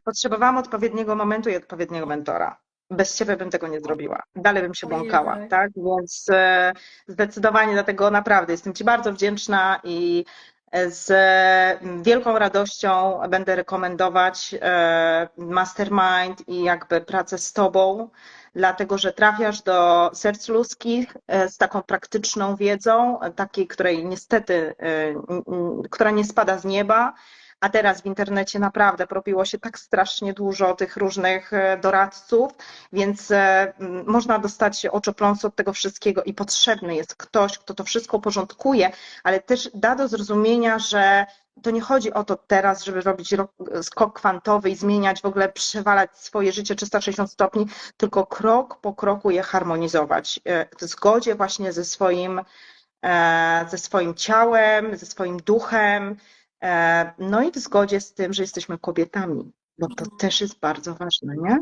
potrzebowałam odpowiedniego momentu i odpowiedniego mentora. Bez ciebie bym tego nie zrobiła. Dalej bym się błąkała, tak. tak? Więc e, zdecydowanie dlatego naprawdę jestem Ci bardzo wdzięczna i z wielką radością będę rekomendować e, Mastermind i jakby pracę z Tobą, dlatego że trafiasz do serc ludzkich e, z taką praktyczną wiedzą, takiej, której niestety, e, która nie spada z nieba, a teraz w internecie naprawdę porobiło się tak strasznie dużo tych różnych e, doradców, więc e, można dostać się oczopląsu od tego wszystkiego i potrzebny jest ktoś, kto to wszystko porządkuje, ale też da do zrozumienia, że to nie chodzi o to teraz, żeby robić ro- skok kwantowy i zmieniać w ogóle, przewalać swoje życie 360 stopni, tylko krok po kroku je harmonizować e, w zgodzie właśnie ze swoim, ze swoim ciałem, ze swoim duchem, no i w zgodzie z tym, że jesteśmy kobietami, bo to też jest bardzo ważne, nie?